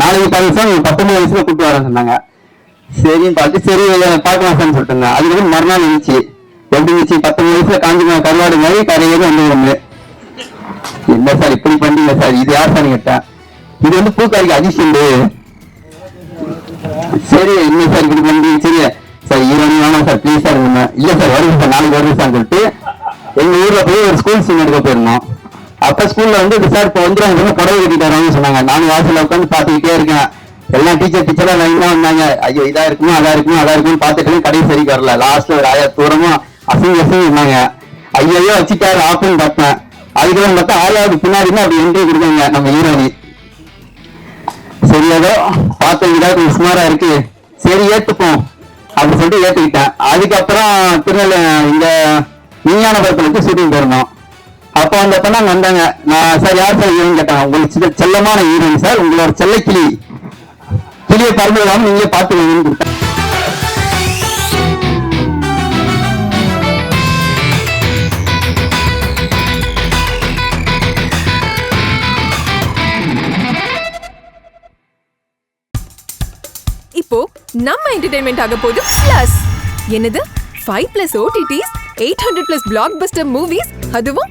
நாளைக்கு பாருங்க சார் பத்தொன்பது வயசுல கூப்பிட்டு வரேன் சொன்னாங்க. சரின்னு பார்த்து சரி பார்க்கலாம் சார்னு சொல்லிட்டு இருந்தேன் அதுக்கப்புறம் மறுநாள் இருந்துச்சு எப்படி இருந்துச்சு பத்தொன்பது வயசுல காஞ்சி கருவாடு மாதிரி கரையேறி வந்து ஒண்ணு சார் இப்படி பண்ணீங்க சார்? இது யார் சார் கேட்டேன் இது வந்து பூக்காரிக்கு அதிசண்டு சரி இல்லை சார் இப்படி பண்ணி சரி சார் ஈரோடு வேணாம் சார் ப்ளீஸ் சார் இல்லை இல்ல சார் வருது சார் நாளைக்கு வருது சார் சொல்லிட்டு எங்க ஊர்ல போய் ஒரு ஸ்கூல் சீன் எடுக்க போயிருந்தோம். அப்ப ஸ்கூல்ல வந்து சார் இப்போ வந்துடும் புடவை கட்டிட்டு சொன்னாங்க. நானும் வாசல்ல உட்காந்து பாத்துக்கிட்டே இருக்கேன். எல்லா டீச்சர் டீச்சரா லைனா வந்தாங்க. ஐயோ இதா இருக்குமோ அதா இருக்குமோ அதா இருக்குமோ பாத்துட்டு கடைசி சரிக்கு வரல. லாஸ்ட்ல ஒரு ஆயிரம் தூரமா அசிங்க அசிங்க இருந்தாங்க. ஐயோ வச்சுட்டாரு ஆப்புன்னு பார்த்தேன். அதுக்கப்புறம் பார்த்தா ஆயாவுக்கு பின்னாடி அப்படி என்ட்ரி கொடுத்தாங்க நம்ம ஹீரோனி. சரி ஏதோ பார்த்து ஏதாவது கொஞ்சம் சுமாரா இருக்கு. சரி ஏத்துப்போம் அப்படி சொல்லிட்டு ஏத்துக்கிட்டேன். அதுக்கப்புறம் திருநெல்வேலி இந்த விஞ்ஞான படத்துல வச்சு ஷூட்டிங் போயிருந்தோம். அப்போ அந்த பொண்ணாங்க வந்தாங்க. நான் சார் யார் சார் ஹீரோன்னு கேட்டாங்க. உங்களுக்கு செல்லமான ஹீரோயின் சார். உங்களோட செல்ல கிளி கிளியை பறந்து விடாம நீங்களே பார்த்து இப்போ நம்ம என்டர்டைன்மெண்ட் ஆக போகுது பிளஸ் என்னது? Five plus OTTs eight hundred plus blockbuster movies அதுவும்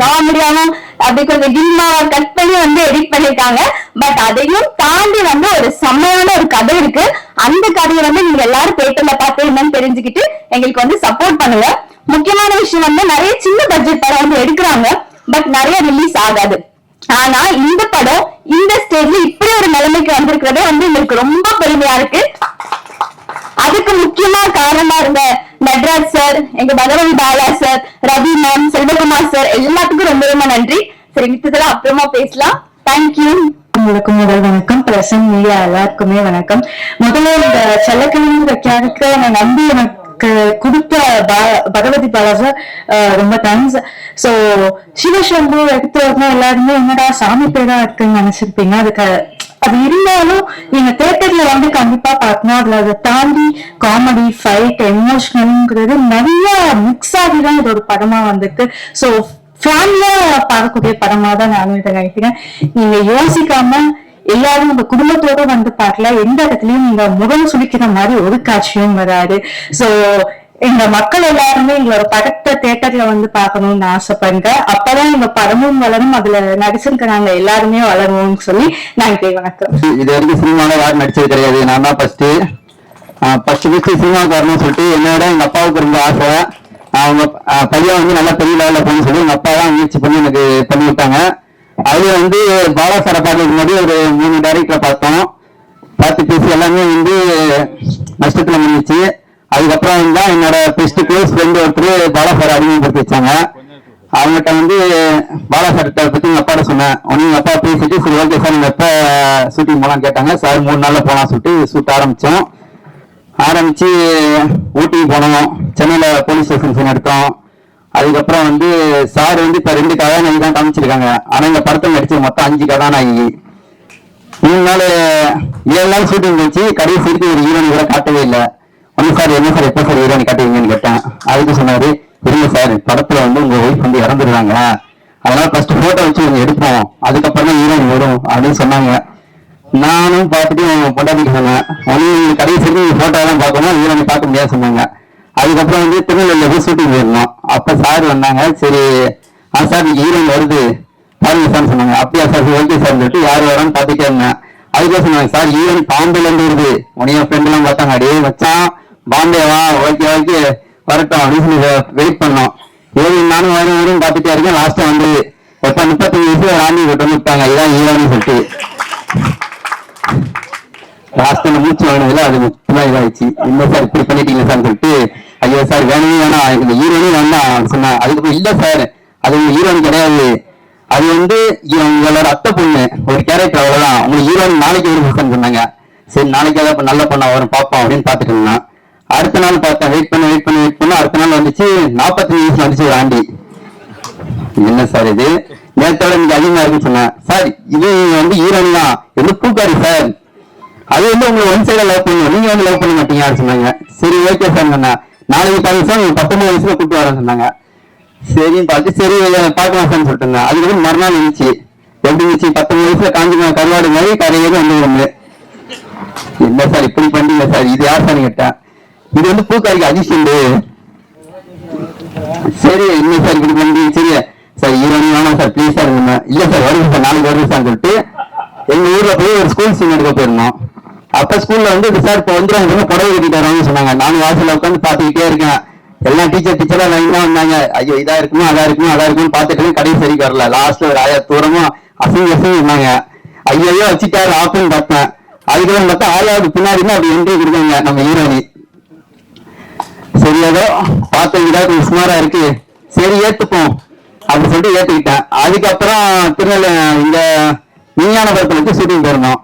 காமெடியாவும் அப்படி கொஞ்சம் கிம்மாவா கட் பண்ணி வந்து எடிட் பண்ணிருக்காங்க. பட் அதையும் தாண்டி வந்து ஒரு செம்மையான ஒரு கதை இருக்கு. அந்த கதையை வந்து நீங்க எல்லாரும் தேட்டர்ல பார்த்து என்னன்னு தெரிஞ்சுக்கிட்டு எங்களுக்கு வந்து சப்போர்ட் பண்ணுங்க. முக்கியமான விஷயம் வந்து நிறைய சின்ன பட்ஜெட் படம் வந்து எடுக்கிறாங்க. பட் நிறைய ரிலீஸ் ஆகாது. ஆனா இந்த படம் இந்த ஸ்டேஜ்ல இப்படி ஒரு நிலைமைக்கு வந்திருக்கிறதே வந்து எங்களுக்கு ரொம்ப பெருமையா இருக்கு. அதுக்கு முக்கியமா காரணமா இருந்த நட்ராஜ் சார் எங்க Bhagavathi Bala sir Ravi ma'am Selvakumar sir எல்லாத்துக்கும் ரொம்ப ரொம்ப நன்றி. சரி மித்ததெல்லாம் அப்புறமா பேசலாம். தேங்க்யூ உங்களுக்கு முதல் வணக்கம். பிரசன் மீடியா எல்லாருக்குமே வணக்கம். முதல்ல இந்த செல்லக்கிழமை கேரக்டரை நான் நம்பி எனக்கு கொடுத்த பகவதி பாலாஜா ரொம்ப தேங்க்ஸ் சோ சிவசம்பு எடுத்து வரணும் எல்லாருமே என்னடா சாமி பேரா இருக்குன்னு நினைச்சிருப்பீங்க. அதுக்கு அது இருந்தாலும் நீங்க தேட்டர்ல வந்து கண்டிப்பா பார்க்கணும் அதுல அதை தாண்டி காமெடி ஃபைட் எமோஷனல்ங்கிறது நிறைய மிக்ஸ் ஆகி தான் இது ஒரு படமா வந்திருக்கு. சோ ஃபேமிலியா பார்க்கக்கூடிய படமா தான் நானும் இதை நினைக்கிறேன். நீங்க யோசிக்காம எல்லாரும் உங்க குடும்பத்தோட வந்து பார்க்கல எந்த இடத்துலயும் நீங்க முகம் சுழிக்கிற மாதிரி ஒரு காட்சியும் வராது. சோ எங்க மக்கள் எல்லாருமே எங்களோட படத்தை தேட்டர்ல வந்து பாக்கணும்னு ஆசைப்படுங்க. அப்பதான் எங்க படமும் வளரும் அதுல நடிச்சிருக்க நாங்க எல்லாருமே வளருவோம்னு சொல்லி நன்றி வணக்கம். இது வரைக்கும் சினிமால யாரும் நடிச்சது கிடையாது. நான் தான் ஃபர்ஸ்ட் ஃபர்ஸ்ட் ஃபர்ஸ்ட் சினிமாவுக்கு வரணும்னு சொல்லிட்டு என்னோட எங்க அப்பாவுக்கு ரொம்ப ஆசை. அவங்க பையன் வந்து நல்லா பெரிய லெவலில் போகணும்னு சொல்லி எங்க அப்பா தான் முயற்சி பண்ணி எனக்கு பண்ணி விட்டாங்க. அது வந்து பாலா சாரை பார்க்கறதுக்கு முன்னாடி ஒரு மூணு டைரக்டரை பார்த்தோம். பார்த்து பேசி எல்லாமே வந்து நஷ்டத்துல முடிஞ்சிச்சு. அதுக்கப்புறம் தான் என்னோட பெஸ்ட் க்ளோஸ் ஃப்ரெண்டு ஒருத்தர் பாலா சார் அறிமுகப்படுத்தி வச்சாங்க. அவங்ககிட்ட வந்து பாலா சார்கிட்ட பற்றி எங்கள் அப்பாட்ட சொன்னேன். உடனே எங்கள் அப்பா பேசிட்டு சரி ஓகே சார் எங்கள் அப்பா ஷூட்டிங் போலாம் கேட்டாங்க. சார் மூணு நாளில் போகலாம் சொல்லிட்டு ஷூட் ஆரம்பித்தோம் ஆரம்பித்து ஊட்டிக்கு போனோம். சென்னையில் போலீஸ் ஸ்டேஷன் எடுத்தோம். அதுக்கப்புறம் வந்து சார் வந்து இப்போ ரெண்டு கதாநாயகி தான் காமிச்சிருக்காங்க. ஆனால் இந்த படத்தை நடிச்ச மொத்தம் அஞ்சு கதாநாயகி. மூணு நாள் ஏழு நாள் ஷூட்டிங் போச்சு. கடைசி வரைக்கும் ஒரு ஹீரோனி கூட காட்டவே இல்லை. என்ன சார் என்ன சார் எப்போ சார் ஹீரோனி காட்டுவீங்கன்னு கேட்டேன். அதுக்கு சொன்னாரு இருங்க சார் படத்துல வந்து உங்க ஒய்ஃப் வந்து இறந்துருவாங்க அதனால ஃபர்ஸ்ட் போட்டோ வச்சு கொஞ்சம் எடுப்போம். அதுக்கப்புறம் தான் ஹீரோயின் வரும் அப்படின்னு சொன்னாங்க. நானும் பார்த்துட்டு என் பொண்டாட்டிக்கு சொன்னேன். ஒன்றும் கடைசி வரைக்கும் போட்டோ எல்லாம் பார்க்கணும்? ஹீரோனி பார்க்க முடியாது சொன்னாங்க. அதுக்கப்புறம் வந்து திருநெல்வேலியில் போய் ஷூட்டிங் போயிருந்தோம். அப்போ சார் வந்தாங்க. சரி ஆ சார் நீங்கள் ஹீரோயின் வருது. பாருங்க சார் சொன்னாங்க. அப்படியா சார் ஓகே சார் சொல்லிட்டு யார் வரான்னு பார்த்துட்டே இருந்தேன். அதுக்கே சொன்னாங்க சார் ஹீரோயின் பாம்பேலேருந்து வருது. உனைய ஃப்ரெண்ட் பார்த்தாங்க. அடியே வச்சான் பாம்பே வா ஓகே ஓகே. வரட்டும் அப்படின்னு சொல்லி வெயிட் பண்ணோம். ஏழு நானும் வரும் வரும் பார்த்துட்டே இருக்கேன். லாஸ்ட்டாக வந்து எப்போ முப்பத்தஞ்சு வயசுல ராணி விட்டு வந்து விட்டாங்க. இதான் ஈரோன்னு சொல்லிட்டு. லாஸ்ட்டில் அந்த மூச்சு வாங்கினதுல அது முக்கியமாக இதாகிடுச்சு இல்லை சார் இப்படி பண்ணிட்டீங்க சார் சொல்லிட்டு ஐயோ சார் வேணுமே வேணாம். எனக்கு இந்த ஹீரோனே வேணாம் சொன்னேன் அதுக்கப்புறம் இல்லை சார் அது உங்க ஹீரோயின் கிடையாது. அது வந்து உங்களோட அத்தை பொண்ணு ஒரு கேரக்டர் அவ்வளோதான் உங்களுக்கு ஹீரோன் நாளைக்கு ஒரு சொன்னாங்க. சரி நாளைக்கு ஏதாவது நல்ல பொண்ணா வரும் பார்ப்போம் அப்படின்னு பார்த்துட்டு இருந்தான். அடுத்த நாள் பார்த்தா வெயிட் பண்ண வெயிட் பண்ண வெயிட் பண்ண. அடுத்த நாள் வந்துச்சு நாற்பத்தஞ்சு நிமிஷம் வந்துச்சு ஒரு ஆண்டி. என்ன சார் இது? நேரத்தோட எனக்கு அதிகமா இருக்குன்னு சொன்னேன். சார் இது வந்து ஈரன் தான். எது பூக்காரி சார். அது வந்து உங்களை ஒன் சைடா லவ் பண்ணுவோம் நீங்க வந்து லவ் பண்ண மாட்டீங்க சொன்னாங்க. சரி ஓகே சார் சொன்னேன். நாளைக்கு பாருங்க சார் நீங்க பத்தொன்பது வயசுல கூப்பிட்டு வரேன்னு சொன்னாங்க. சரின்னு பார்த்து சரி பார்க்கலாம் சார்னு சொல்லிட்டு இருந்தேன். அதுக்கப்புறம் மறுநாள் இருந்துச்சு. எப்படி இருந்துச்சு? பத்தொன்பது வயசுல காஞ்சி கருவாடு மாதிரி கரையில வந்து என்ன சார் இப்படி பண்ணீங்க சார்? இது யார் சார் கேட்டேன் இது வந்து பூக்காரிக்கு அதிசயண்டு சரி இல்லை சார் இப்படி பண்ணி சரி. சார் ஈரோடு வேணாம் சார் ப்ளீஸ் சார் இல்ல சார் வருது சார் நாளைக்கு வருது சார் சொல்லிட்டு எங்க ஊர்ல போய் ஒரு ஸ்கூல் சீன் எடுக்க போயிருந்தோம். அப்ப ஸ்கூல்ல வந்து சார் இப்ப வந்து அவங்க புடவை கட்டிட்டு வராங்கன்னு சொன்னாங்க. நானும் வாசல்ல உட்காந்து பாத்துக்கிட்டே இருக்கேன். எல்லாம் டீச்சர் டீச்சரா லைனா வந்தாங்க. ஐயோ இதா இருக்குமோ அதா இருக்குமோ அதா இருக்குமோ பாத்துட்டு கடைசி சரிக்கு வரல. லாஸ்ட்ல ஒரு ஆயா தூரமா அசிங்க அசிங்க இருந்தாங்க. ஐயோ வச்சுட்டாரு ஆப்புன்னு பார்த்தேன். அதுக்கப்புறம் பார்த்தா ஆயாவுக்கு பின்னாடி தான் அப்படி என்ட்ரி கொடுத்தாங்க நம்ம ஹீரோனி சரி ஏதோ பார்த்த கொஞ்சம் சுமாரா இருக்கு. சரி ஏத்துப்போம். அப்படி சொல்லிட்டு ஏத்துக்கிட்டேன். அதுக்கப்புறம் திருநெல்வேலி இந்த விஞ்ஞானபுரத்துல வச்சு ஷூட்டிங் போயிருந்தோம்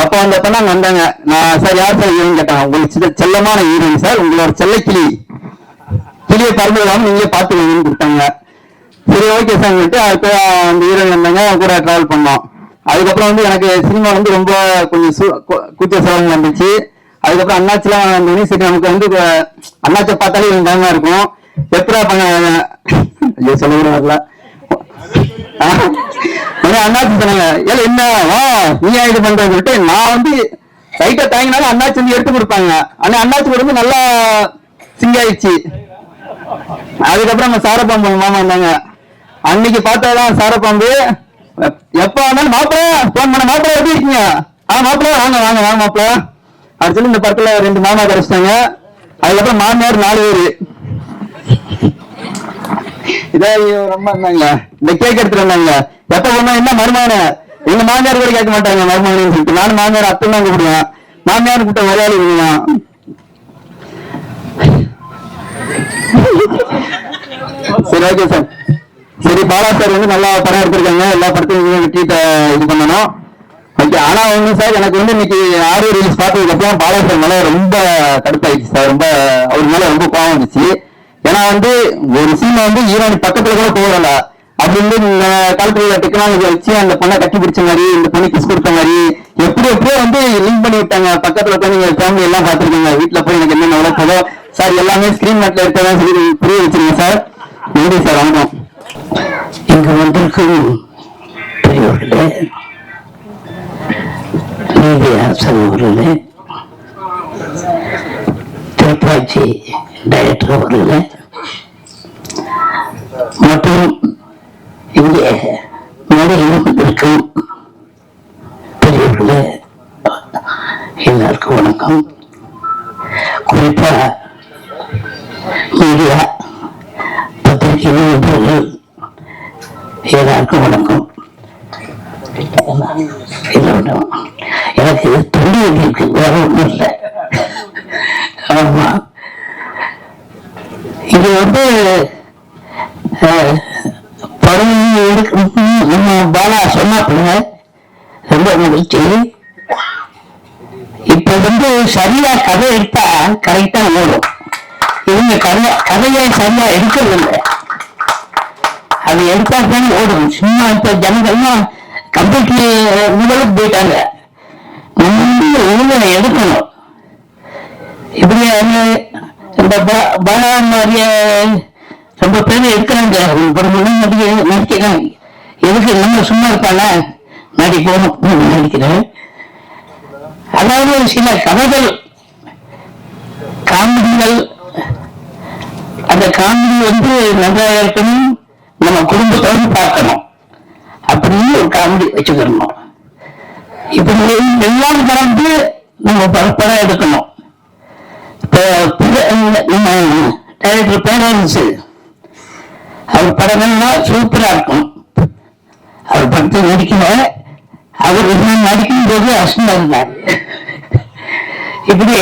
அப்போ அந்த பொண்ணு வந்தாங்க. நான் சார் யார் சார் ஹீரோயின் கேட்டேன் உங்களுக்கு செல்லமான ஹீரோயின் சார். உங்களோட செல்ல கிளி. கிளியை பறந்து நீங்களே பார்த்துக்கோங்கன்னு கொடுத்தாங்க. சரி ஓகே சார் சொல்லிட்டு அடுத்த அந்த ஹீரோயின் வந்தாங்க. அவங்க கூட டிராவல் பண்ணோம். அதுக்கப்புறம் வந்து எனக்கு சினிமா வந்து ரொம்ப கொஞ்சம் கூச்ச சிரமம் வந்துச்சு. அதுக்கப்புறம் அண்ணாச்சிலாம் வந்தோடனே சரி நமக்கு வந்து இப்ப அண்ணாச்சை பார்த்தாலே எனக்கு பயமா இருக்கும். எப்படா பண்ண ஐயோ சொல்ல கூட வரல. அண்ணாச்சி சொன்னாங்க ஏல என்ன? வா நீ இது பண்றது சொல்லிட்டு நான் வந்து லைட்டா தாங்கினாலும் அண்ணாச்சி வந்து எடுத்து கொடுப்பாங்க. ஆனா அண்ணாச்சி கூட வந்து நல்லா சிங்காயிடுச்சு அதுக்கப்புறம் நம்ம சாரப்பாம்பு மாமா வந்தாங்க. அன்னைக்கு பார்த்தாதான் சாரப்பாம்பு எப்ப வந்தாலும் மாப்பிள்ள போன் பண்ண மாப்பிள்ள எப்படி இருக்கீங்க? ஆ மாப்பிள்ள வாங்க வாங்க வாங்க மாப்பிள்ள அடுத்தது இந்த படத்துல ரெண்டு மாமா கிடைச்சிட்டாங்க அதுக்கப்புறம் மாமியார் நாலு பேரு. இதே ஐயோ, ரொம்ப இருந்தாங்க இந்த கேக் எடுத்துட்டு வந்தாங்க எப்ப போனா என்ன மருமான எங்க மாமியார் கூட கேட்க மாட்டாங்க மருமானு சொல்லிட்டு. நானும் மாமியார் அத்தை தான் கூப்பிடுவேன். மாமியார் கூப்பிட்ட மலையாளி இவங்கதான். சரி ஓகே சார் சரி பாலா சார் வந்து நல்லா படம் எடுத்திருக்காங்க. எல்லா படத்தையும் வெற்றி இது பண்ணணும். ஓகே ஆனா ஒண்ணு சார் எனக்கு வந்து இன்னைக்கு ஆடியோ ரிலீஸ் பார்த்ததுக்கு அப்புறம் பாலாசர் மேல ரொம்ப கடுப்பாயிடுச்சு சார் ரொம்ப அவர் மேல ரொம்ப கோவம் வந்துச்சு. ஏன்னா வந்து ஒரு சீனை வந்து ஹீரோயின் பக்கத்துல கூட போகல. அப்படின்னு இந்த காலத்துல டெக்னாலஜி வச்சு அந்த பொண்ணை கட்டி பிடிச்ச மாதிரி இந்த பொண்ணு கிஸ் கொடுத்த மாதிரி எப்படி எப்படியோ வந்து லிங்க் பண்ணி விட்டாங்க. பக்கத்துல உட்காந்து நீங்க ஃபேமிலி எல்லாம் பாத்துருக்கீங்க வீட்டுல போய் எனக்கு என்ன நடக்குதோ சார் எல்லாமே ஸ்கிரீன் மேட்ல இருக்கதான் சொல்லி புரிய வச்சிருங்க சார் நன்றி சார் வணக்கம். இங்கு வந்திருக்கும் பெரியவர்களே அவர்களே திருப்பாச்சி டைரக்டர் அவர்களே மற்றும் இங்கே மேடையில் வந்திருக்கும் பெரியவர்களே எல்லாருக்கும் வணக்கம். குறிப்பாக இது வந்து அஹ், படம் எடுக்கணும்னு நம்ம பாலா சொன்னாப்புல ரொம்ப மகிழ்ச்சி. இப்ப வந்து சரியா கதை எடுத்தா கரெக்டா ஓடும். இவங்க கதை கதையை சரியா எடுக்கிறதில்லை அது எடுத்தா தான் ஓடும். சும்மா இப்ப ஜனங்கள்லாம் கம்ப்யூட்டர் முதலுக்கு போயிட்டாங்க. நம்ம வந்து ஒழுங்கா எடுக்கணும். இப்படி பாலா மாதிரிய ரொம்ப பேர் எடுக்கிறாங்க ஒரு மணி நடிகை நடிக்கிறாங்க எதுக்கு நம்ம சும்மா இருப்பாங்க? நடிக்கணும் நடிக்கிறேன் அதாவது சில கதைகள் காமெடிகள் அந்த காமெடி வந்து நல்லா இருக்கணும். நம்ம குடும்பத்தோடு பார்க்கணும். அப்படின்னு ஒரு காமெடி வச்சுக்கணும். இப்படி எல்லாம் கலந்து நம்ம ப- படம் எடுக்கணும். டைரக்டர் பேரரசு அவர் படங்கள்லாம் சூப்பராக இருக்கும். அவர் படத்தை நடிக்கல அவர் இன்னும் நடிக்கும் போது அசுமா இருந்தார். இப்படி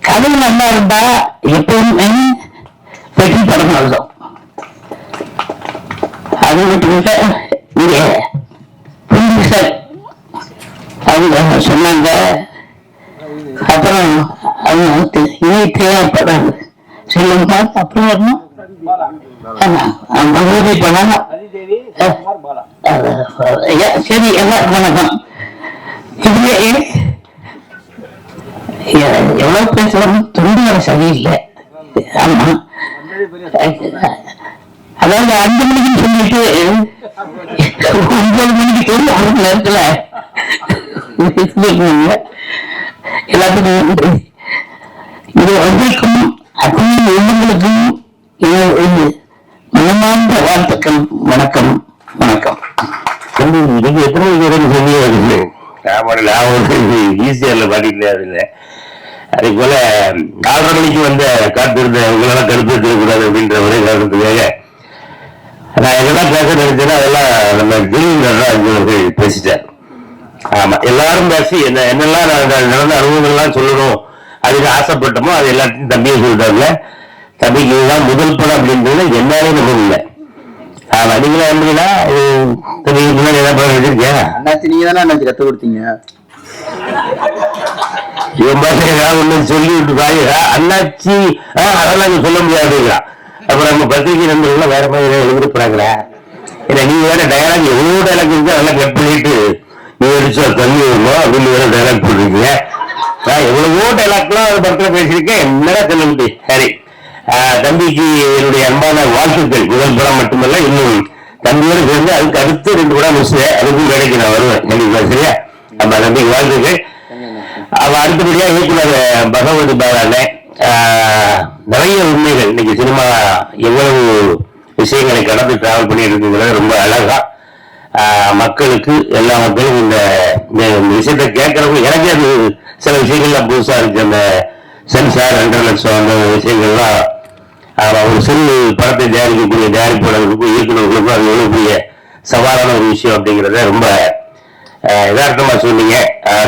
கதை நல்லா இருந்தா எப்பவுமே வெற்றி படம் எழுதும் அது மட்டும் இங்கே அவங்க சொன்னாங்க தேவைப்படாது பார்த்து அப்புறம் வரணும்? ஆமா சரி எல்லாரும் வணக்கம். இதுல எவ்வளவு பேசலாம் துண்டு வர சரியில்லை. ஆமா. அதாவது அஞ்சு மணிக்கு சொல்லிட்டு ஒன்பது மணிக்கு சொல்லி அவங்க நேரத்துல எல்லாத்துக்கும் இது வந்திருக்கும் அத்தனை உள்ளங்களுக்கும் எனது மனமார்ந்த வாழ்த்துக்கள். வணக்கம். வணக்கம். நீங்க எத்தனை பேரும் சொல்லி வருது ஆமாம் நான் வந்து ஈஸியர்ல பாடிட்டு இருந்தேன் அதே போல நாலரை மணிக்கு வந்த காத்திருந்த உங்களால கருத்து இருக்கக்கூடாது அப்படின்ற ஒரே காரணத்துக்காக நான் எதெல்லாம் பேச நினைச்சேன்னா அதெல்லாம் நம்ம அவர்கள் பேசிட்டார். ஆமா எல்லாரும் பேசி என்ன என்னெல்லாம் நடந்த அனுபவங்கள்லாம் சொல்லணும் அதுக்கு ஆசைப்பட்டோமோ அது எல்லாத்தையும் தம்பியை சொல்லிட்டாங்க தம்பிக்கு இதுதான் முதல் படம் அப்படின்றது என்னாலே நம்ப இல்லை. ஆமா நீங்களா தம்பி முன்னாடி என்ன படம் வச்சிருக்கேன் அண்ணாச்சி நீங்க தானே அண்ணாச்சி கத்து கொடுத்தீங்க? ஒண்ணு சொல்லி விட்டு அண்ணாச்சி அதெல்லாம் சொல்ல முடியாதுங்கிறான் அப்புறம் நம்ம பத்திரிகை நண்பர்கள் வேற மாதிரி எழுதிருப்பாங்களா இல்ல நீங்க வேற டயலாக் எவ்வளவு டயலாக் இருக்கு அதெல்லாம் கட் பண்ணிட்டு நீ அடிச்சா தண்ணி வருமா அப்படின்னு வேற டயலாக் போட்டிருக்கீங்க. நான் எவ்வளவோ டயலாக்லாம் படத்துல பேசியிருக்கேன். என்னடா சொல்ல சரி. தம்பிக்கு என்னுடைய அன்பான வாழ்த்துக்கள். முதல் படம் மட்டுமல்ல இன்னும் தம்பியோடு சேர்ந்து அதுக்கு அடுத்து ரெண்டு படம் மிஸ் அதுக்கும் வேலைக்கு நான் வருவேன். கண்டிப்பா சரியா? நம்ம தம்பிக்கு வாழ்த்துக்கள். அவ அடுத்தபடியா இயக்குனர் பகவதி பாலானே. நிறைய உண்மைகள். இன்னைக்கு சினிமா எவ்வளவு விஷயங்களை கடந்து டிராவல் பண்ணிட்டு இருக்குங்கிறது ரொம்ப அழகா மக்களுக்கு எல்லா மக்களும் இந்த விஷயத்தை கேட்கறவங்க எனக்கு அது சில விஷயங்கள்லாம் புதுசாக இருக்கு. அந்த சென்சார் ரெண்டரை அந்த விஷயங்கள்லாம் ஒரு சிறு படத்தை தயாரிக்கக்கூடிய தயாரிப்பாளர்களுக்கும் இயக்குநர்களுக்கும் அது எவ்வளோ பெரிய சவாலான ஒரு விஷயம் அப்படிங்கிறத ரொம்ப யதார்த்தமாக சொன்னீங்க.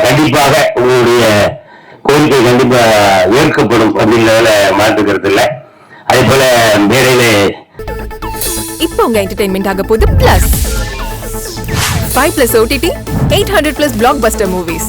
கண்டிப்பாக உங்களுடைய கோரிக்கை கண்டிப்பாக ஏற்கப்படும் அப்படிங்கிறதுல மாற்றுக்கிறது இல்லை. அதே போல மேடையில இப்போ உங்க என்டர்டைன்மெண்ட் ஆக போகுது plus five plus OTT eight hundred plus blockbuster movies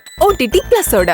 OTT பிளஸோட.